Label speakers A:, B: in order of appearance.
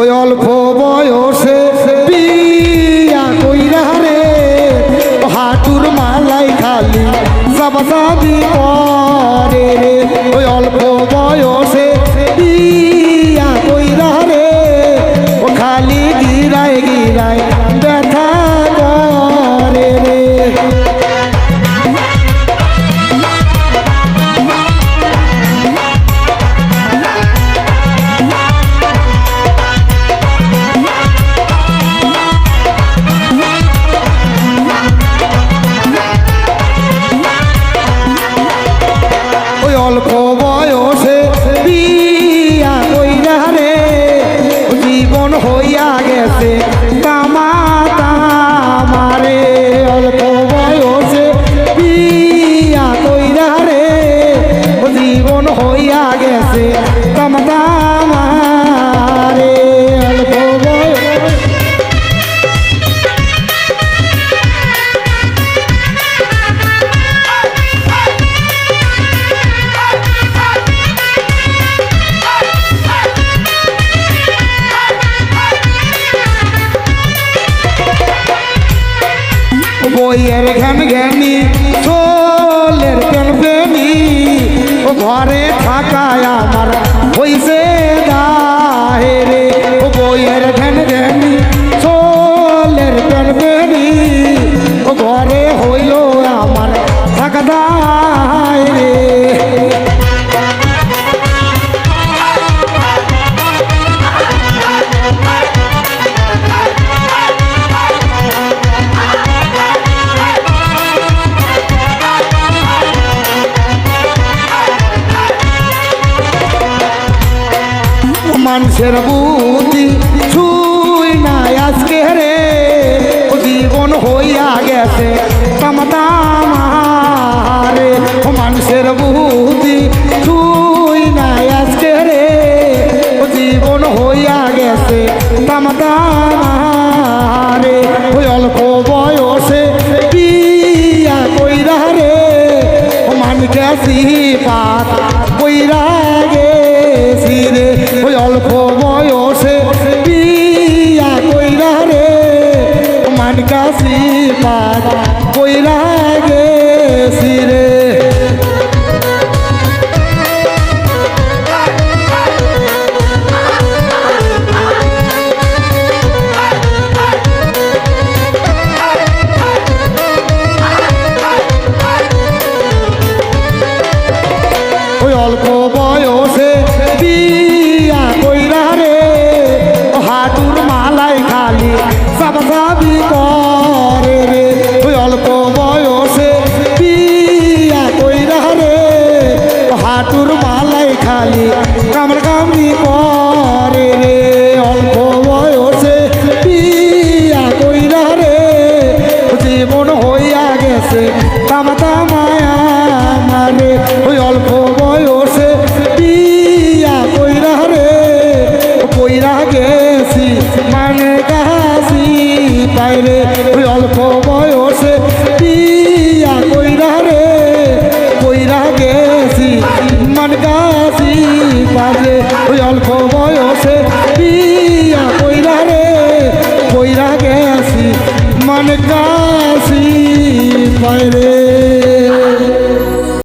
A: ওই অল্প বয়সে বিয়া কইরা রে, হাটুর মালাই খালি সাবাসাবি করে রে। ওই অল্প বয়সে বিয়া কইরা রে, ও খালি অল্প বয়সে বিয়া কইরা রে জীবন হইয়া গেছে। বইয়ের ঘ্যান ঘ্যানি চোলের কেন প্রেমী। ও ঘরে থাকায় আমার মানুষের বুদ্ধি ছুই নাই আজকে রে। জীবন হইয়া গেছে তামাতামারে ও মানুষের বুদ্ধি ছুই নাই আজকে রে। জীবন হইয়া গেছে তামাতামারে ওই অল্প বয়সে বিয়া কইরা রে। ও মানকে পাত কইরা ও মানকাশি পাত কইরা গেছি রে। অল্প বয়সে বিয়া হাঁটুর মালাই খালি, কামড় কামড়ি করে রে, অল্প বয়সে পিয়া কইরা রে, জীবন হইয়া গেছে, তামা তামায়া মারে ওই অল্প বয়সে পিয়া কইরা রে, কইরা গেছি মানে কাশি পাইরে। ওই অল্প পাইরে ওই অল্প বয়সে গেছি। মান কাশি পাইরে